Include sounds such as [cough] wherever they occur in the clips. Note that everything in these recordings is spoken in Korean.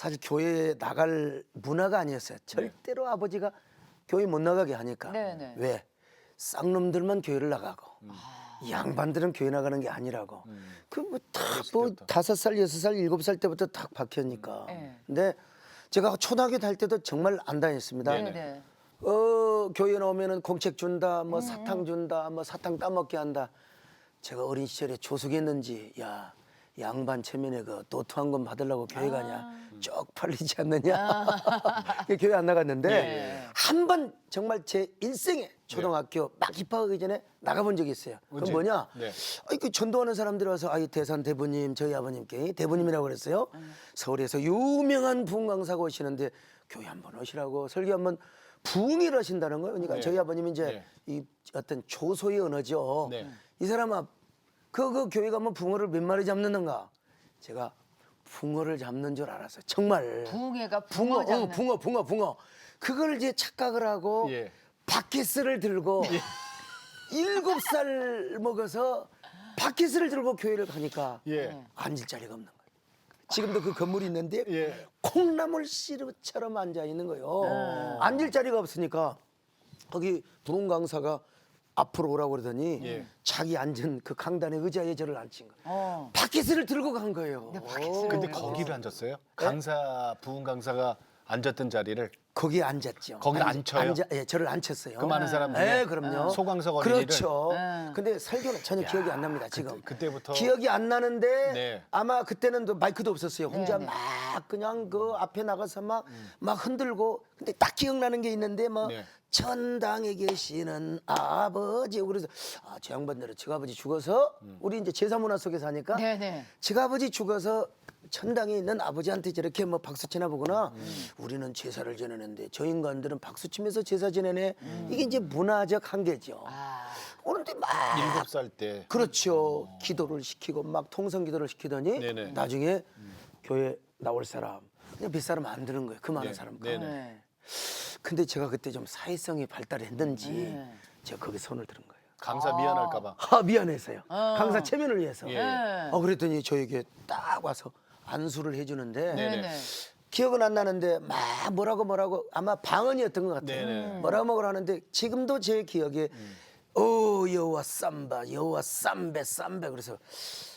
사실 교회에 나갈 문화가 아니었어요. 절대로 아버지가 교회 못 나가게 하니까. 네네. 왜? 쌍놈들만 교회를 나가고 이 양반들은 교회 나가는 게 아니라고. 그 뭐 다 뭐 다섯 살, 여섯 살, 일곱 살 때부터 딱 박혔니까. 네. 근데 제가 초등학교 다닐 때도 정말 안 다녔습니다. 네네. 어 교회 나오면은 공책 준다, 뭐 사탕 준다, 뭐 사탕 따먹게 한다. 제가 어린 시절에 조숙했는지 야 양반 체면에 그 도토한 건 받으려고 교회 가냐 쪽 팔리지 않느냐 [laughs] 그 교회 안 나갔는데 네. 한번 정말 제 일생에 초등학교 막 입학하기 전에 나가본 적이 있어요. 그건? 뭐냐? 네. 아이 그 전도하는 사람들이 와서 아이 대산 대부님 저희 아버님께 대부님이라고 그랬어요. 서울에서 유명한 부흥 강사가 오시는데 교회 한번 오시라고 설교 한번 부흥을 하신다는 거예요. 그러니까 네. 저희 아버님이 이제 네. 이 어떤 조소의 언어죠. 네. 이 사람아 그, 그 교회 가면 붕어를 몇 마리 잡는가? 제가 붕어를 잡는 줄 알았어요. 정말. 붕해가 붕어, 붕어 어, 잡는. 붕어, 붕어, 붕어. 그걸 이제 착각을 하고 예. 바켓을 들고 일곱 살 먹어서 바켓을 들고 교회를 가니까 예. 앉을 자리가 없는 거예요. 지금도 그 건물이 있는데 예. 콩나물 씨름처럼 앉아 있는 거예요. 네. 앉을 자리가 없으니까 거기 부흥 강사가 앞으로 오라고 그러더니 예. 자기 앉은 그 강단의 의자에 저를 앉힌 거예요. 어. 바켓을 들고 간 거예요. 네, 바켓을 근데 그리고. 거기를 앉았어요? 강사 부흥 강사가 앉았던 자리를 거기에 앉았죠. 거기를 앉- 앉혀요? 앉아, 예, 저를 앉혔어요. 그 많은 사람 중에 예, 그럼요. 소강석 어린이를? 그렇죠. 네. 근데 설교는 전혀 기억이 안 납니다. 지금. 그때부터? 기억이 안 나는데 네. 아마 그때는 또 마이크도 없었어요. 혼자 네, 네. 막 그냥 그 앞에 나가서 막 막 흔들고 근데 딱 기억나는 게 있는데 뭐 네. 천당에 계시는 아버지 그래서 아, 저 양반들은 저 아버지 죽어서 우리 이제 제사 문화 속에 사니까 네네. 저 아버지 죽어서 천당에 있는 아버지한테 저렇게 뭐 박수 치나 보구나. 우리는 제사를 지내는데 저 인간들은 박수 치면서 제사 지내네. 이게 이제 문화적 한계죠. 아. 오는데 막 일곱 살 때. 그렇죠. 기도를 시키고 막 통성 기도를 시키더니 네네. 나중에 교회 나올 사람 그냥 몇 사람 안 드는 거예요. 그 많은 네. 사람. 네네. 네. 근데 제가 그때 좀 사회성이 발달했는지 네. 제가 거기 손을 들은 거예요. 강사 미안할까봐. 아 미안해서요. 어. 강사 체면을 위해서. 예. 네. 어 그랬더니 저에게 딱 와서 안수를 해주는데 네네. 네네. 기억은 안 나는데 막 뭐라고 뭐라고 아마 방언이었던 것 같아요. 네네. 뭐라고 뭐라 하는데 지금도 제 기억에 오 여호와 쌈바 여호와 쌈베 쌈베 그래서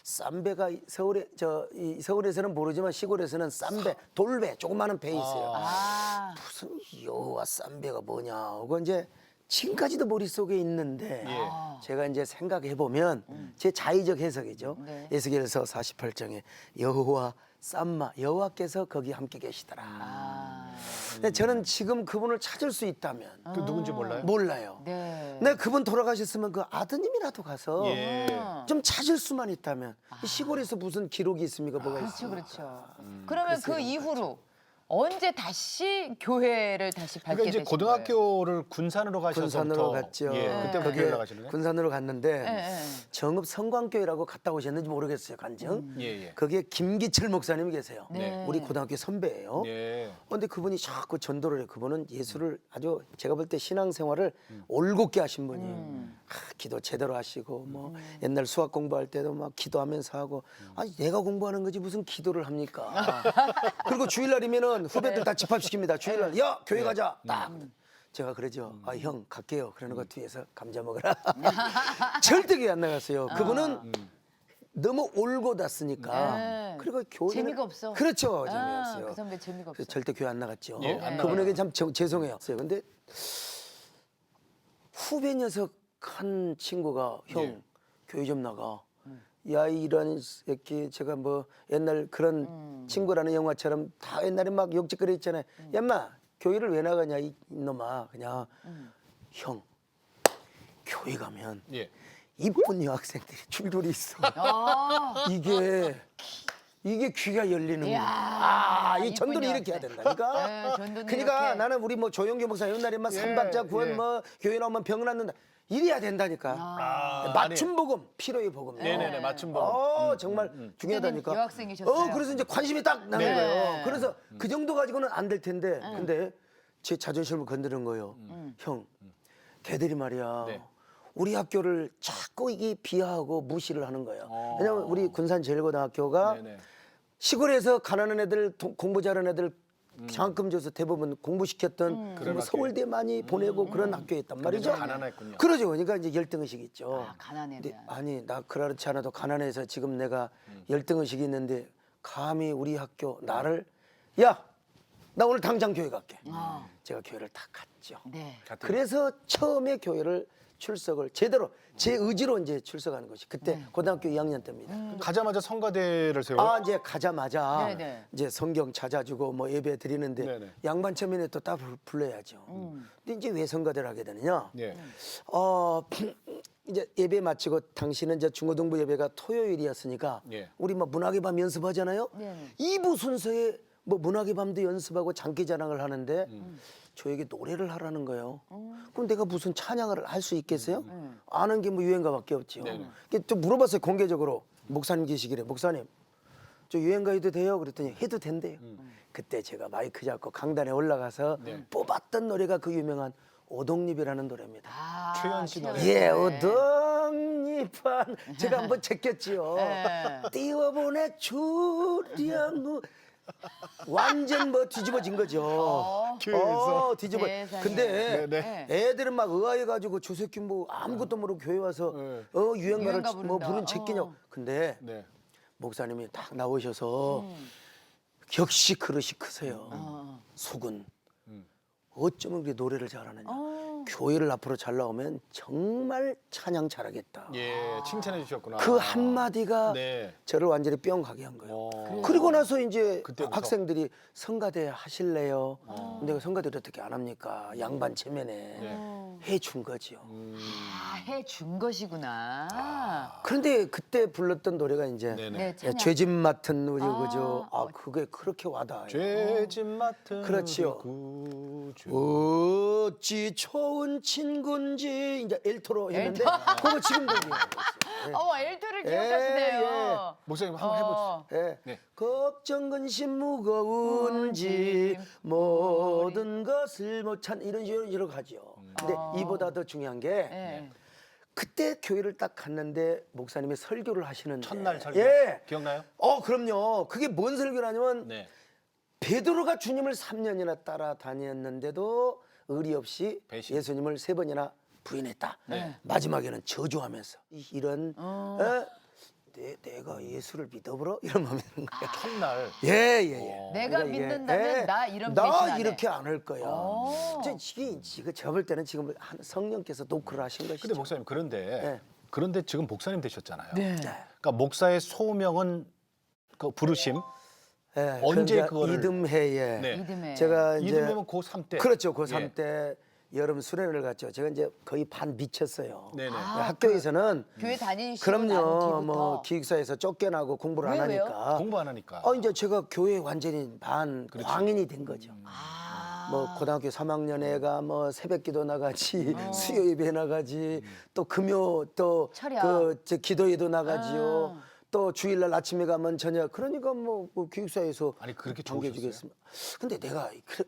쌈베가 서울에 저 이 서울에서는 모르지만 시골에서는 쌈베 돌배 조그마한 배 있어요. 아. 무슨 여호와 쌈배가 뭐냐 하고 이제 지금까지도 머릿속에 있는데 예. 제가 이제 생각해 보면 제 자의적 해석이죠. 네. 에스겔서 48장에 여호와 쌈마 여호와께서 거기 함께 계시더라. 아. 근데 저는 지금 그분을 찾을 수 있다면 그 누군지 몰라요? 몰라요. 네. 내 그분 돌아가셨으면 그 아드님이라도 가서 예. 좀 찾을 수만 있다면 이 시골에서 무슨 기록이 있습니까? 뭐가 그렇죠, 있습니까? 그렇죠. 그러면 그 이후로 언제 다시 교회를 다시 밟게 그러니까 이제 되신 고등학교를 군산으로 가셔서 군산으로 갔죠. 예, 그때부터 거기에 교회 나가시는 거예요? 군산으로 갔는데? 네, 네. 정읍 성광교회라고 갔다 오셨는지 모르겠어요. 간증. 예, 예. 거기에 김기철 목사님이 계세요. 네. 우리 고등학교 선배예요. 예. 근데 그분이 자꾸 전도를 해. 그분은 예수를 아주 제가 볼 때 신앙생활을 올곧게 하신 분이 아, 기도 제대로 하시고 뭐 옛날 수학 공부할 때도 막 기도하면서 하고 아니 내가 공부하는 거지 무슨 기도를 합니까? [laughs] 그리고 주일날이면은 후배들 다 집합시킵니다. 주일날 야 교회 가자 딱. 제가 그러죠. 아 형 갈게요. 그러는 거 뒤에서 감자 먹으라. [laughs] 절대 교회 안 나갔어요. 그분은 너무 올곧았으니까. 네. 그리고 교회 재미가 없어. 그렇죠. 아, 재미없어요. 그 선배 재미가 없어. 그래서 절대 교회 안 나갔죠. 예, 안 그분에게 참 저- 죄송해요. 근데 후배 녀석 한 친구가 형 예. 교회 좀 나가. 야 이런 새끼 제가 뭐 옛날 그런 음. 친구라는 영화처럼 다 옛날에 막 욕짓거리 있잖아요. 음. 야마 교회를 왜 나가냐 이 놈아 그냥 음. 형 교회 가면 예. 이쁜 여학생들이 [laughs] 줄줄이 있어. 아, 이게 이게 귀가 열리는 거야. 아, 이 이쁜 전도를 이렇게 해야. 된다니까. [laughs] 네, 전도는 그러니까 이렇게. 나는 우리 뭐 조영규 목사 옛날에 막 예, 삼박자 구원 예. 뭐 교회 나오면 병 낫는다. 이래야 된다니까. 아, 맞춤 복음, 필요의 복음. 네네네 맞춤 법. 어, 정말 중요하다니까. 그때는 여학생이셨어요. 어, 그래서 이제 관심이 딱 나는 네. 거예요. 그래서 그 정도 가지고는 안 될 텐데. 근데 제 자존심을 건드는 거예요. 형, 걔들이 말이야. 네. 우리 학교를 자꾸 이게 비하하고 무시를 하는 거예요. 어. 왜냐면 우리 군산 제일고등학교가 네네. 시골에서 가난한 애들 도- 공부 잘하는 애들 음. 장학금 줘서 대부분 공부시켰던 그런 뭐 서울대 많이 보내고 그런 학교였단 말이죠. 좀 가난했군요. 그러죠. 그러니까 이제 열등의식이 있죠. 아, 가난에 근데 대한. 아니 나 그렇지 않아도 가난해서 지금 내가 음. 열등의식이 있는데 감히 우리 학교 나를 야 나 오늘 당장 교회 갈게. 아. 제가 교회를 다 갔죠. 네. 그래서 처음에 교회를 출석을 제대로 제 의지로 이제 출석하는 것이 그때 네. 고등학교 2학년 때입니다. 가자마자 성가대를 세워요. 아 이제 가자마자 네네. 이제 성경 찾아주고 뭐 예배 드리는데 네네. 양반 체면에 또딱 불러야죠. 음. 근데 이제 왜 성가대를 하게 되느냐? 예. 어 [clears throat] 이제 예배 마치고 당신은 이제 중고등부 예배가 토요일이었으니까 예. 우리 뭐 문학의 밤 연습하잖아요. 네네. 이부 순서에 뭐 문학의 밤도 연습하고 장기자랑을 하는데 음. 저에게 노래를 하라는 거예요. 음. 그럼 내가 무슨 찬양을 할 수 있겠어요? 아는 게 뭐 유행가밖에 없죠. 음. 네네. 그좀 물어봤어요 공개적으로 목사님 계시길래 목사님 저 유행가 해도 돼요? 그랬더니 해도 된대요. 그때 제가 마이크 잡고 강단에 올라가서 음. 네. 뽑았던 노래가 그 유명한 오동잎이라는 노래입니다. 아, 최연 씨 노래. 예, 노래. 오동잎한 제가 한번 [laughs] 제꼈지요. 네. 띄워보내 주량우 완전 뭐 뒤집어진 거죠. 어. 교회에서. 어, 뒤집어. 세상에. 근데 네, 애들은 막 의아해가지고 저 새끼 뭐 아무것도 모르고 교회 와서 네. 어 유행가를 유행가 뭐 부른다. 부른 제끼냐고. 어. 근데 네. 목사님이 딱 나오셔서 음. 역시 그릇이 크세요. 어. 속은 음. 어쩌면 그렇게 노래를 잘하느냐. 어. 교회를 앞으로 잘 나오면 정말 찬양 잘하겠다. 예, 칭찬해 주셨구나. 그 한마디가 네. 저를 완전히 뿅 가게 한 거예요. 어. 그리고 나서 이제 그때부터? 학생들이 성가대 하실래요? 근데 그 성가대를 어떻게 안 합니까? 양반 체면에 네. 해준 거지요. 음. 아, 해준 것이구나. 그런데 그때 불렀던 노래가 이제 네네. 네, 예, 찬양. 죄짐 맡은 우리 아, 그죠? 아 어. 그게 그렇게 와닿아요. 죄짐 맡은 그렇지요. 우리 구주. 어찌 좋은 친군지 이제 엘토로 했는데 그거 지금도 기억하고 있어요. [laughs] 어머, 엘토를 예, 기억하시네요. 목사님 한번 어. 해보세요. 예. 네. 걱정 근심 무거운지 모든 것을 못 찬 이런 식으로 이러 가죠. 근데 어. 이보다 더 중요한 게 예. 그때 교회를 딱 갔는데 목사님이 설교를 하시는데 첫날 설교. 예. 기억나요? 어 그럼요. 그게 뭔 설교라냐면 네. 베드로가 주님을 3년이나 따라다녔는데도 의리 없이 배신. 예수님을 세 번이나 부인했다. 네. 마지막에는 저주하면서 이- 이런 어. 어? 내, 내가 예수를 믿어보러 이런 마음이 드는 거야. 첫날. 예 예 예. 어. 내가 그러니까 이게, 믿는다면 나 이런 나 배신 안 해. 이렇게 안 할 거야. 오. 이제 이게 지금 제가 볼 때는 지금 한 성령께서 노크를 하신 것이죠. 근데 목사님 그런데 네. 그런데 지금 목사님 되셨잖아요. 네. 그러니까 목사의 소명은 그 부르심. 예, 언제 그러니까 그거를- 이듬해에 네. 이듬해. 제가 이제 이듬해면 고3 때. 그렇죠. 고3 예. 때 여름 수련회를 갔죠. 제가 이제 거의 반 미쳤어요. 네네. 아, 학교에서는 교회 다니시고 그럼요. 난 뒤부터. 뭐 기숙사에서 쫓겨나고 공부를 안 왜, 왜요? 하니까. 공부 안 하니까. 어 이제 제가 교회 완전히 반 그렇지. 광인이 된 거죠. 아. 뭐 고등학교 3학년 애가 뭐 새벽기도 나가지 어. [laughs] 수요 예배 나가지 또 금요 또 철야. 그 저 기도회도 나가지요. 아. 또 주일날 아침에 가면 저녁 그러니까 뭐, 뭐 기숙사에서 아니, 그렇게 당겨주겠습니다. 근데 내가 그,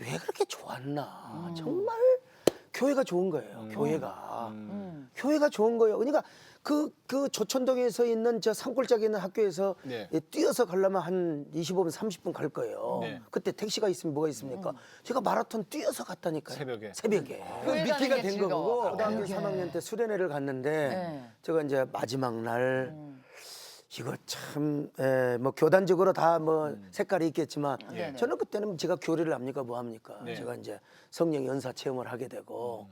왜 그렇게 좋았나 음. 정말 교회가 좋은 거예요. 교회가 음. 교회가 좋은 거예요. 그러니까 그, 그 조천동에서 있는 저 산골짜기 있는 학교에서 네. 예, 뛰어서 가려면 한 25분, 30분 갈 거예요. 네. 그때 택시가 있으면 뭐가 있습니까? 제가 마라톤 뛰어서 갔다니까요. 새벽에. 새벽에. 그 교회 가는 미끼가 게 된 즐거워. 거고. 고등학교 그러게. 3학년 때 수련회를 갔는데 네. 제가 이제 마지막 날 음. 이거 참, 에, 뭐 교단적으로 다 뭐 색깔이 있겠지만 네, 네. 저는 그때는 제가 교리를 합니까 뭐 합니까? 네. 제가 이제 성령 연사 체험을 하게 되고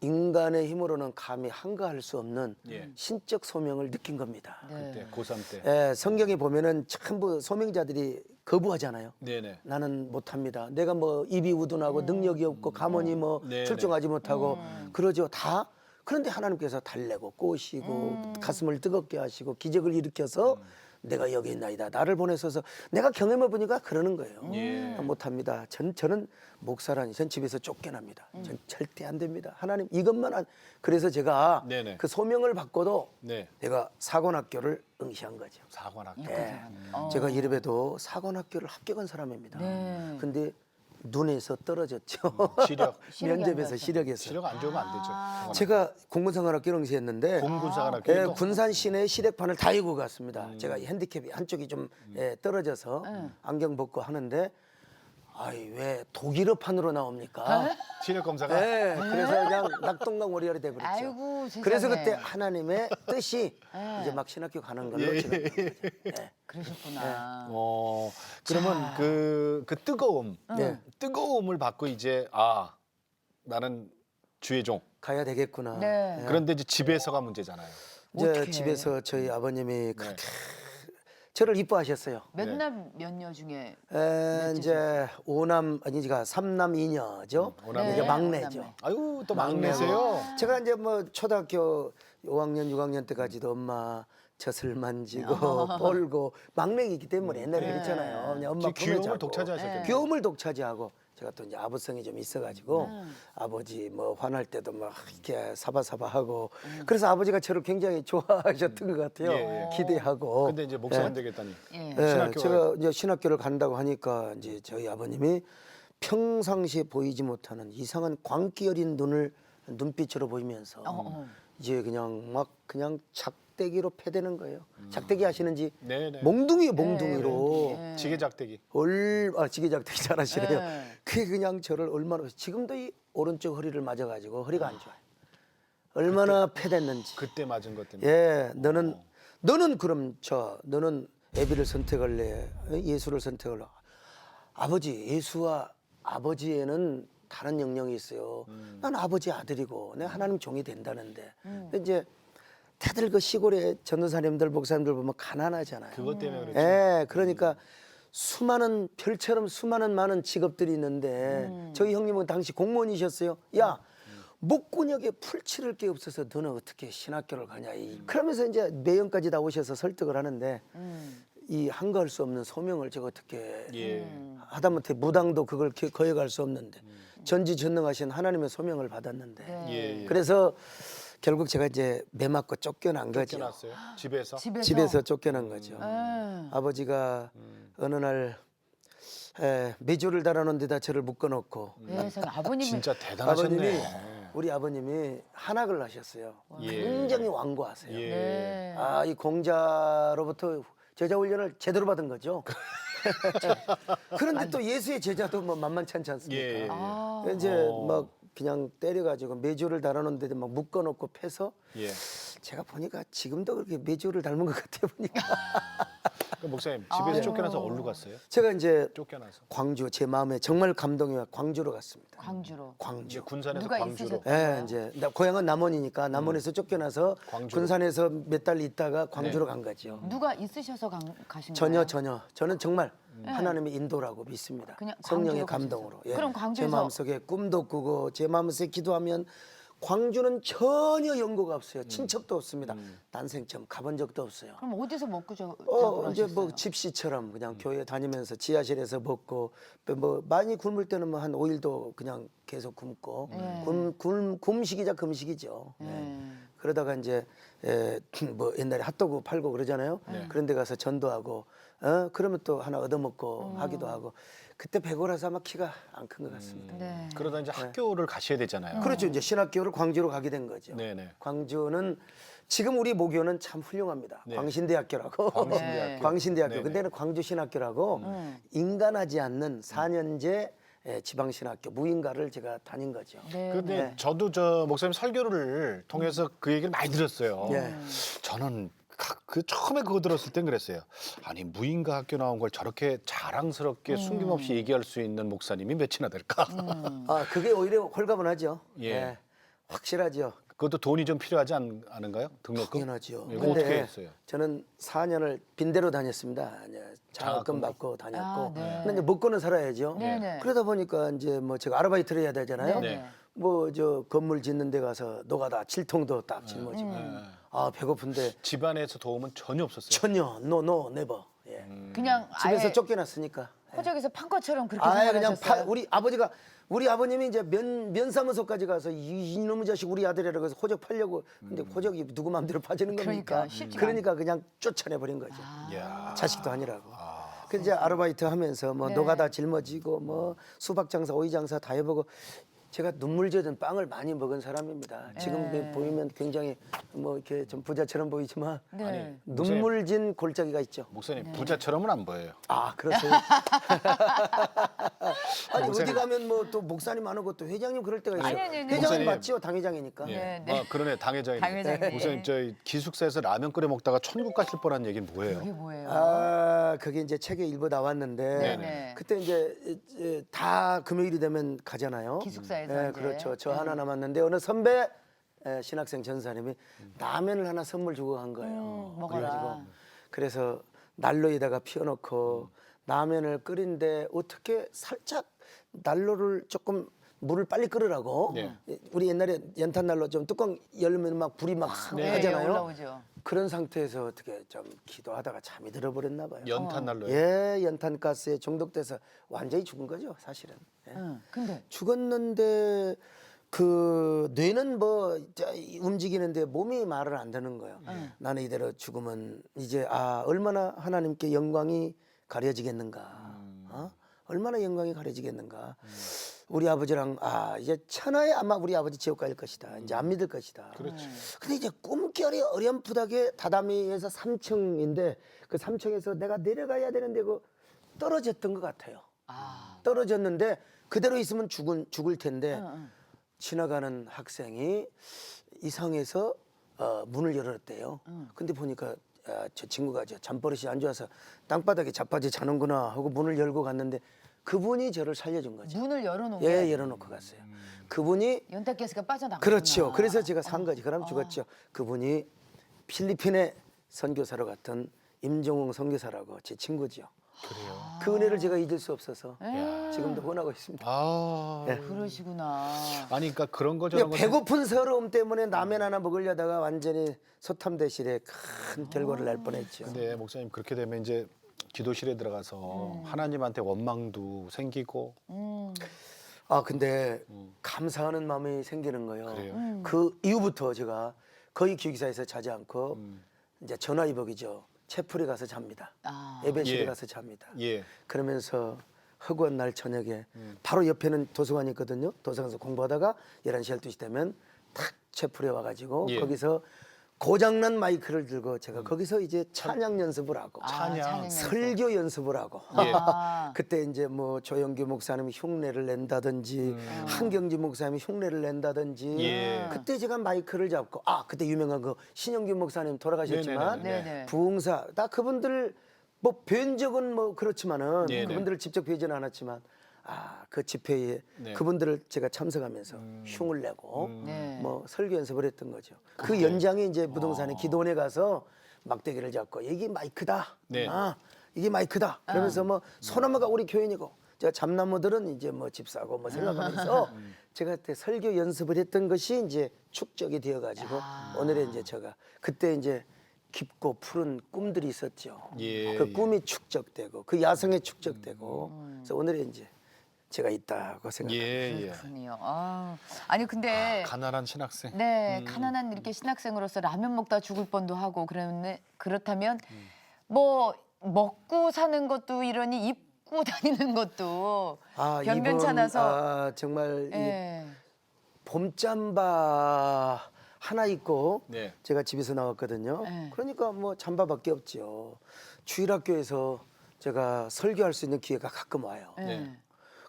인간의 힘으로는 감히 한가할 수 없는 예. 신적 소명을 느낀 겁니다. 네. 그때 고3 때. 에, 성경에 보면은 전부 소명자들이 거부하잖아요. 네네. 나는 못합니다. 내가 뭐 입이 우둔하고 능력이 없고 가문이 뭐 네 네. 출중하지 못하고 그러죠. 다 그런데 하나님께서 달래고 꼬시고 가슴을 뜨겁게 하시고 기적을 일으켜서 내가 여기 있나이다. 나를 보내셔서 내가 경험해 보니까 그러는 거예요. 예. 아, 못합니다. 전 저는 목사라니 전 집에서 쫓겨납니다. 전 절대 안 됩니다. 하나님 이것만 안 그래서 제가 네네. 그 소명을 받고도 네. 내가 사관학교를 응시한 거죠. 사관학교. 네. 어. 제가 이래봬도 사관학교를 합격한 사람입니다. 네. 근데 눈에서 떨어졌죠. 시력. [laughs] 시력이 안 면접에서. 시력에서. 시력 안 좋으면 안 되죠. 제가 공군생활학교 영시했는데 공군사관학교 예, 도 군산 시내 시력판을 다 이고 갔습니다. 제가 핸디캡이 한쪽이 좀 예, 떨어져서 안경 벗고 하는데 아이 왜 독일어판으로 나옵니까? 시력 검사가 네, 그래서 그냥 낙동강 오리알이 돼버렸죠. 아이고, 세상에. 그래서 그때 하나님의 뜻이 이제 막 신학교 가는 걸로 된 거죠. 예. 그러셨구나. 어 그러면 그, 그 뜨거움, 네. 뜨거움을 받고 이제 아 나는 주의 종. 가야 되겠구나. 네. 그런데 이제 집에서가 문제잖아요. 이제 어떡해. 집에서 저희 네. 아버님이 그렇게 저를 이뻐하셨어요. 몇 남 몇녀 중에 에, 이제 오남 아니가 삼남 이녀죠. 음, 오남 이제 이녀. 막내죠. 오남매. 아유 또. 막내세요. 제가 이제 뭐 초등학교 5학년, 6학년 때까지도 엄마 젖을 만지고 [laughs] 뻘고 막내이기 때문에 옛날에 그랬잖아요. 그냥 엄마 지 귀여움을 품에 자고. 독차지하셨겠네요. 귀여움을 독차지하고 제가 또 이제 아부성이 좀 있어가지고 아버지 뭐 화날 때도 막 이렇게 사바사바하고 그래서 아버지가 저를 굉장히 좋아하셨던 것 같아요. 예, 예. 기대하고. 근데 이제 목사 안 되겠다니. 예. 예, 신학교 제가 이제 신학교를 간다고 하니까 이제 저희 아버님이 평상시에 보이지 못하는 이상한 광기 어린 눈을 눈빛으로 보이면서 어, 어. 이제 그냥 막 그냥 작대기로 패대는 거예요. 작대기 아시는지 네 네. 몽둥이요 몽둥이로 네. 지게작대기. 얼 아, 지게작대기 잘하시네요. 네. 그게 그냥 저를 얼마나 지금도 이 오른쪽 허리를 맞아가지고 허리가 안 좋아요. 얼마나 패댔는지. 그때 맞은 것 때문에. 예, 너는 너는 그럼 저 너는 애비를 선택할래? 예수를 선택할래? 아버지 예수와 아버지에는 다른 영역이 있어요. 난 아버지 아들이고 내 하나님 종이 된다는데. 근데 이제 다들 그 시골에 전도사님들 목사님들 보면 가난하잖아요. 그것 때문에 그랬죠. 예, 그러니까 수많은 별처럼 수많은 많은 직업들이 있는데 저희 형님은 당시 공무원이셨어요. 야 목구녕에 풀 치를 게 없어서 너는 어떻게 신학교를 가냐. 이. 그러면서 이제 내연까지 다 오셔서 설득을 하는데 이 한가할 수 없는 소명을 제가 어떻게 예. 하다못해 무당도 그걸 기- 거역할 수 없는데 전지전능하신 하나님의 소명을 받았는데 네. 예. 예. 그래서 결국 제가 이제 매 맞고 쫓겨난 거죠. 쫓겨났어요. 집에서. 집에서 집에서 쫓겨난 거죠. 예. 아버지가 어느 날 에, 메조를 달아놓은 데다 저를 묶어놓고 세상에 아버님이 진짜 아버님이 대단하셨네. 우리 아버님이 한학을 하셨어요. 예. 굉장히 완고하세요. 예. 네. 아 이 공자로부터 제자 훈련을 제대로 받은 거죠. [laughs] 그런데 또 예수의 제자도 뭐 만만치 않습니까? 예. 예. 아. 이제 어. 막 그냥 때려가지고 메조를 달아놓은 데다 막 묶어놓고 패서 예. 제가 보니까 지금도 그렇게 메조를 닮은 것 같아 보니까 그 목사님 집에서 쫓겨나서 어디로 갔어요? 제가 이제 쫓겨나서. 광주 제 마음에 정말 감동이 와 광주로 갔습니다. 광주로. 이제 광주. 군산에서 누가 광주로. 있으셨- 예? 이제 나 고향은 남원이니까 남원에서 쫓겨나서 광주로. 군산에서 몇 달 있다가 광주로 간 거죠. 누가 있으셔서 간, 가신 전혀 거예요? 전혀 저는 정말 하나님의 인도라고 믿습니다. 그냥 성령의 광주로 감동으로. 가셨어요? 그럼 광주에서- 제 마음속에 꿈도 꾸고 제 마음속에 기도하면 광주는 전혀 연고가 없어요. 친척도 없습니다. 난생 처음 가본 적도 없어요. 그럼 어디서 먹고 저 어 이제 뭐? 집시처럼 그냥 교회 다니면서 지하실에서 먹고 또 뭐 많이 굶을 때는 뭐 한 5일도 그냥 계속 굶고 네. 굶, 굶, 굶식이자 금식이죠. 네. 그러다가 이제 에, [clears throat] 뭐 옛날에 핫도그 팔고 그러잖아요. 그런 데 가서 전도하고 어 그러면 또 하나 얻어먹고 하기도 하고 그때 배고라서 아마 키가 안 큰 것 같습니다. 네. 그러다 이제 학교를 가셔야 되잖아요. 그렇죠. 이제 신학교를 광주로 가게 된 거죠. 네네. 광주는 지금 우리 모교는 참 훌륭합니다. 네. 광신대학교라고. 광신대학교. [laughs] 광신대학교. 네네. 근데는 광주신학교라고 인간하지 않는 4년제 지방신학교 무인가를 제가 다닌 거죠. 네. 근데 네. 저도 저 목사님 설교를 통해서 그 얘기를 많이 들었어요. 예. 저는 가- 그 처음에 그거 들었을 땐 그랬어요. 아니 무인가 학교 나온 걸 저렇게 자랑스럽게 숨김없이 얘기할 수 있는 목사님이 몇이나 될까? 아 그게 오히려 홀가분하죠. 예. 확실하죠. 그것도 돈이 좀 필요하지 않, 않은가요? 등록금? 당연하죠. 이거 어떻게 했어요? 저는 4년을 빈대로 다녔습니다. 이제 장학금 받고 다녔고. 아, 네. 근데 이제 먹고는 살아야죠. 네 네. 그러다 보니까 이제 뭐 제가 아르바이트를 해야 되잖아요. 네 네. 뭐 저 건물 짓는 데 가서 노가다 칠통도 딱 짊어지고. 음. 아 배고픈데 집안에서 도움은 전혀 없었어요. 전혀 노노 네버. 예. 그냥 집에서 아예 쫓겨났으니까. 호적에서 판 것처럼 그렇게 아예 그냥 생활하셨어요. 파, 우리 아버지가 우리 아버님이 이제 면 면사무소까지 가서 이, 이놈의 자식 우리 아들이라고 해서 호적 팔려고 근데 호적이 누구 마음대로 파지는 겁니까? 그러니까 쉽지가 그러니까 그냥 쫓아내 버린 거죠. 아. 이야. 자식도 아니라고. 그 이제 아르바이트 하면서 뭐 네. 노가다 짊어지고 뭐 수박 장사, 오이 장사 다 해보고 제가 눈물 젖은 빵을 많이 먹은 사람입니다. 지금 네. 보이면 굉장히 뭐 이렇게 좀 부자처럼 보이지만 네. 아니, 눈물 진 골짜기가 있죠. 목사님 부자처럼은 안 보여요. 아 그러세요? [laughs] 아니 어디 목사님. 가면 뭐 또 목사님 안 오고 또 회장님 그럴 때가 있어요. 아니, 아니, 아니. 회장님 목사님. 맞지요, 당회장이니까. 예. 네, 네. 아, 그러네 당회장이. 당회장님. 목사님 저희 기숙사에서 라면 끓여 먹다가 천국 가실 뻔한 얘기는 뭐예요? 그게 뭐예요? 아 그게 이제 책에 일부 나왔는데 네네. 그때 이제 이- 다 금요일이 되면 가잖아요. 기숙사에 서 네, 이제. 그렇죠. 저 네. 하나 남았는데 어느 선배 에, 신학생 전사님이 라면을 하나 선물 주고 간 거예요. 음, 먹어라. 그래가지고 그래서 난로에다가 피워놓고 라면을 끓인데 어떻게 살짝 난로를 조금 물을 빨리 끓으라고 네. 우리 옛날에 연탄 난로 좀 뚜껑 열면 막 불이 막 네, 하잖아요. 올라오죠. 그런 상태에서 어떻게 좀 기도하다가 잠이 들어버렸나 봐요. 연탄 난로에. 예, 연탄 가스에 중독돼서 완전히 죽은 거죠, 사실은. 예. 응. 근데 죽었는데 그 뇌는 뭐 자, 움직이는데 몸이 말을 안 듣는 거예요. 나는 이대로 죽으면 이제 아 얼마나 하나님께 영광이 가려지겠는가. 어? 얼마나 영광이 가려지겠는가. 우리 아버지랑 아 이제 천하에 아마 우리 아버지 지옥 갈 것이다. 이제 안 믿을 것이다. 그렇지. 근데 이제 꿈결이 어렴풋하게 다다미에서 3층인데 그 3층에서 내가 내려가야 되는데 그 떨어졌던 것 같아요. 아. 떨어졌는데 그대로 있으면 죽은 죽을 텐데 응, 응. 지나가는 학생이 이상해서 어, 문을 열었대요. 근데 보니까 아, 저 친구가 저 잠버릇이 안 좋아서 땅바닥에 자빠져 자는구나 하고 문을 열고 갔는데 그분이 저를 살려준 거죠. 문을 열어놓은 예, 게 열어놓고 갔어요. 그분이 연탄가스가 빠져나가. 그렇죠. 그래서 제가 산 거지. 그럼 죽었죠. 그분이 필리핀에 선교사로 갔던 임종웅 선교사라고 제 친구지요. 그래요. 그 은혜를 제가 잊을 수 없어서 에 지금도 원하고 있습니다. 아. 그러시구나. 아니 그러니까 그런 거 저런 거 배고픈 서러움 때문에 라면 하나 먹으려다가 완전히 소탐 대실에 큰 결과를 낼 뻔했죠. 근데 목사님 그렇게 되면 이제 기도실에 들어가서 하나님한테 원망도 생기고 음. 아 근데 감사하는 마음이 생기는 거예요. 그래요? 그 이후부터 제가 거의 기숙사에서 자지 않고 음. 이제 전화위복이죠. 채플에 가서 잡니다. 아. 예배실에 예. 가서 잡니다. 예. 그러면서 허구한 날 저녁에 음. 바로 옆에는 도서관이 있거든요. 도서관에서 공부하다가 11시, 12시 되면 탁 채플에 와가지고 예. 음. 거기서 고장난 마이크를 들고 제가 거기서 이제 찬양 연습을 하고 아, 찬양. 설교 연습을 하고 예. [laughs] 아. 그때 이제 뭐 조영규 목사님이 흉내를 낸다든지 한경지 목사님이 흉내를 낸다든지 음. 예. 그때 제가 마이크를 잡고 아 그때 유명한 그 신영규 목사님 돌아가셨지만 네네네네. 네네. 부흥사 나 그분들 뭐 뵌 적은 뭐 그렇지만은 네네. 그분들을 직접 뵈지는 않았지만 아 그 집회에 네. 그분들을 제가 참석하면서 흉을 내고 네. 뭐 설교 연습을 했던 거죠. 그 연장에 이제 부동산에 기도원에 가서 막대기를 잡고 이게 마이크다. 네. 아 이게 마이크다. 그러면서 뭐 소나무가 우리 교인이고 제가 잠나무들은 이제 뭐 집사고 뭐 생각하면서 [laughs] 제가 그때 설교 연습을 했던 것이 이제 축적이 되어 가지고 오늘의 이제 제가 그때 이제 깊고 푸른 꿈들이 있었죠. 예, 그 예. 꿈이 축적되고 그 야성이 축적되고 그래서 오늘의 이제 제가 있다고 생각합니다. 예, 예. 그렇군요. 아. 아니 근데 가난한 신학생. 네 가난한 이렇게 신학생으로서 라면 먹다 죽을 뻔도 하고 그러면 그렇다면 음. 뭐 먹고 사는 것도 이러니 입고 [laughs] 다니는 것도 아, 변변찮아서 이번, 아, 정말 이 예. 봄잠바 하나 입고 네. 제가 집에서 나왔거든요. 네. 그러니까 뭐 잠바밖에 없죠. 주일학교에서 제가 설교할 수 있는 기회가 가끔 와요. 예. 네.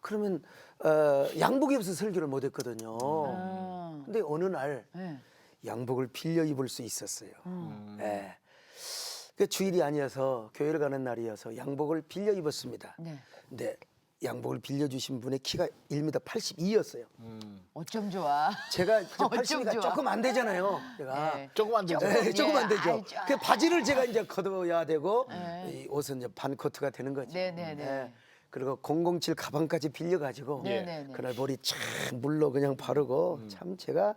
그러면 어, 양복이 없어서 설교를 못 했거든요. 아. 근데 어느 날 예. 양복을 빌려 입을 수 있었어요. 음. 예. 그 주일이 아니어서 교회를 가는 날이어서 양복을 빌려 입었습니다. 네. 근데 양복을 빌려주신 분의 키가 1m 82였어요. 음. 어쩜 좋아. 제가 [laughs] 이제 어쩜 82가 좋아. 조금 안 되잖아요. 제가 네. 조금 안 되죠. 네, 조금 안 예, 되죠. 아이, 좀- 그 바지를 제가 이제 걷어야 되고 네. 이 옷은 이제 반 코트가 되는 거죠. 네, 네, 네. 그리고 007 가방까지 빌려가지고 네, 네, 네. 그날 머리 참 물로 그냥 바르고 음. 참 제가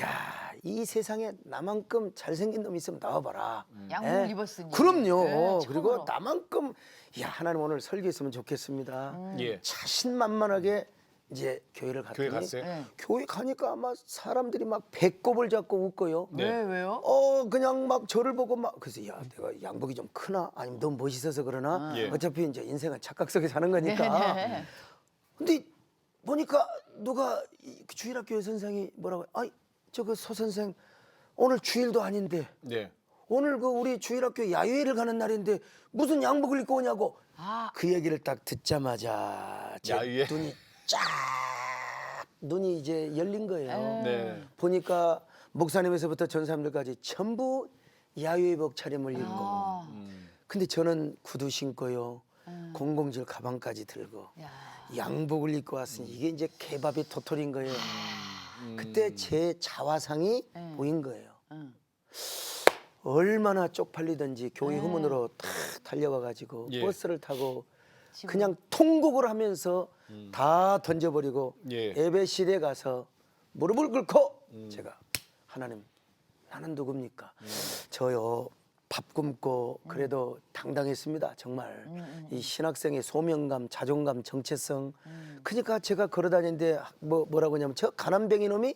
야 이 세상에 나만큼 잘생긴 놈 있으면 나와봐라. 양복을 예? 입었으니. 그럼요. 네, 그리고. 나만큼 야 하나님 오늘 설교했으면 좋겠습니다. 음. 예. 자신만만하게 이제 교회를 교회 갔더니 갔어요? 네. 교회 가니까 아마 사람들이 막 배꼽을 잡고 웃고요. 네. 왜 왜요? 어 그냥 막 저를 보고 막 그래서 야 내가 양복이 좀 크나 아니면 너무 멋있어서 그러나 예. 어차피 이제 인생은 착각 속에 사는 거니까 네. 근데 보니까 누가 이그 주일학교 선생이 뭐라고 아이 저그 소 선생 오늘 주일도 아닌데 네. 오늘 그 우리 주일학교 야유회를 가는 날인데 무슨 양복을 입고 오냐고 아, 그 얘기를 딱 듣자마자 제 야유회? 눈이 쫙 눈이 이제 열린 거예요. 네. 보니까 목사님에서부터 전사님들까지 전부 야유회복 차림을 입고 아, 음. 근데 저는 구두 신고요 공공질 가방까지 들고 야. 양복을 입고 왔으니 이게 이제 케밥이 토토린 거예요. 음. 그때 제 자화상이 네. 보인 거예요. 응. 얼마나 쪽팔리든지 교회 후문으로 탁 달려가 가지고 예. 버스를 타고 그냥 통곡을 하면서 다 던져버리고 예. 예배실에 가서 무릎을 꿇고 제가 하나님 나는 누굽니까? 저요 밥 굶고 그래도 당당했습니다. 정말 이 신학생의 소명감 자존감 정체성. 그러니까 제가 걸어다니는데 뭐 뭐라고 하냐면 저 가난뱅이 놈이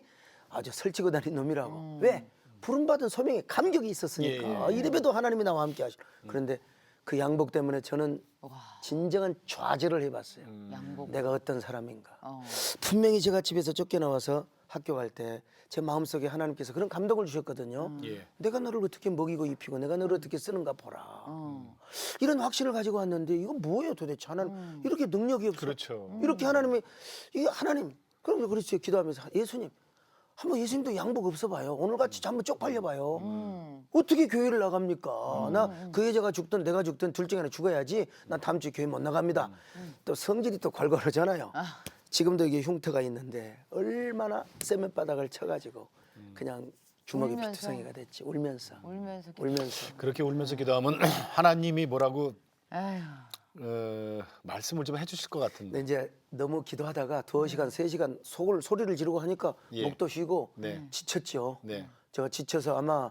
아주 설치고 다닌 놈이라고. 왜? 부름받은 소명에 감격이 있었으니까. 예, 예. 이래봬도 하나님이 나와 함께 하시고. 그런데 그 양복 때문에 저는 와, 진정한 좌절을 해봤어요 양복. 내가 어떤 사람인가 어. 분명히 제가 집에서 쫓겨나와서 학교 갈 때 제 마음속에 하나님께서 그런 감동을 주셨거든요. 예. 내가 너를 어떻게 먹이고 입히고 내가 너를 어떻게 쓰는가 보라. 어. 이런 확신을 가지고 왔는데 이거 뭐예요 도대체 하나님 이렇게 능력이 없어. 그렇죠. 이렇게 하나님이 이게 하나님 그럼 그렇죠 기도하면서 예수님 한번 예수님도 양복 없어봐요. 오늘같이 한번 쪽팔려봐요. 음. 어떻게 교회를 나갑니까? 나그 여자가 죽든 내가 죽든 둘 중에 하나 죽어야지. 나 다음 주에 교회 못 나갑니다. 또 성질이 또 걸걸하잖아요. 지금도 이게 흉터가 있는데 얼마나 쌔met바닥을 쳐가지고 그냥 주먹이 울면서? 피투성이가 됐지. 울면서. 울면서. 기- 울면서. 그렇게 울면서 기도하면 [clears throat] 하나님이 뭐라고 아휴. 어, 말씀을 좀 해주실 것 같은데. 근데 이제 너무 기도하다가 두어 시간, 세 시간 속을 소리를 지르고 하니까 예. 목도 쉬고 네. 지쳤죠. 네. 제가 지쳐서 아마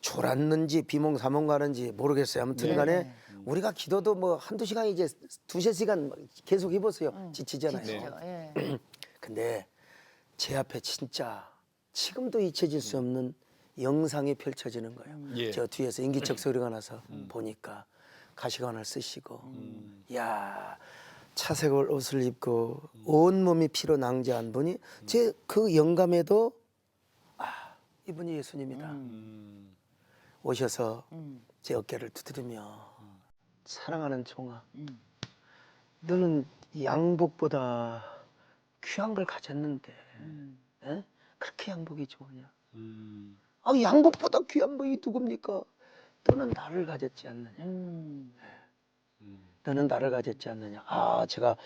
졸았는지 비몽사몽 가는지 모르겠어요. 아무튼 간에 우리가 기도도 뭐 한두 시간 이제 두세 시간 계속 해보세요. 지치잖아요. 지치죠. 예. [clears throat] 근데 제 앞에 진짜 지금도 잊혀질 수 없는 영상이 펼쳐지는 거예요. 예. 저 뒤에서 인기척 소리가 나서 보니까 가시관을 쓰시고, 야 차색 옷을 입고 온 몸이 피로 낭자한 분이 제 그 영감에도 아 이분이 예수님이다. 음. 오셔서 음. 제 어깨를 두드리며 사랑하는 종아, 음. 너는 양복보다 귀한 걸 가졌는데 음. 에? 그렇게 양복이 좋으냐? 음. 아 양복보다 귀한 분이 누굽니까? 너는 나를 가졌지 않느냐? 음. 음. 너는 나를 가졌지 않느냐? 아 제가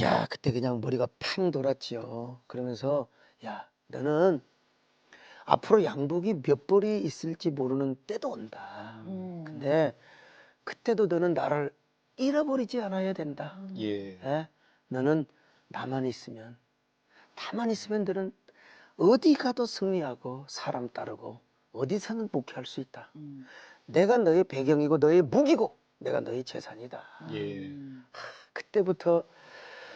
야 그때 그냥 머리가 팡 돌았지요. 그러면서 야 너는 앞으로 양복이 몇 벌이 있을지 모르는 때도 온다. 음. 근데 그때도 너는 나를 잃어버리지 않아야 된다. 예. 예? 너는 나만 있으면 나만 있으면 너는 어디 가도 승리하고 사람 따르고 어디서는 목회할 수 있다. 음. 내가 너의 배경이고 너의 무기고 내가 너의 재산이다. 예. 음. 그때부터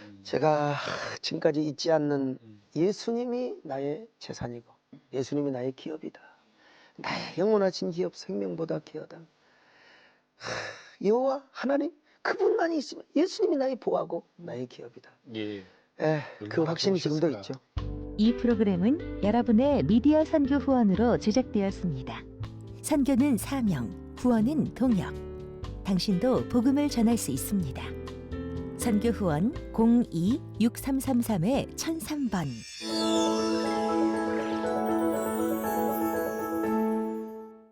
음. 제가 지금까지 잊지 않는 음. 예수님이 나의 재산이고 예수님이 나의 기업이다. 나의 영원하신 기업 생명보다 귀하다. 하, 여호와 하나님 그분만이 있으면 예수님이 나의 보하고 나의 기업이다. 예. 에, 그 확신이 지금도. 있죠. 이 프로그램은 여러분의 미디어 선교 후원으로 제작되었습니다. 선교는 사명, 후원은 동역. 당신도 복음을 전할 수 있습니다. 선교 후원 02-6333-1003번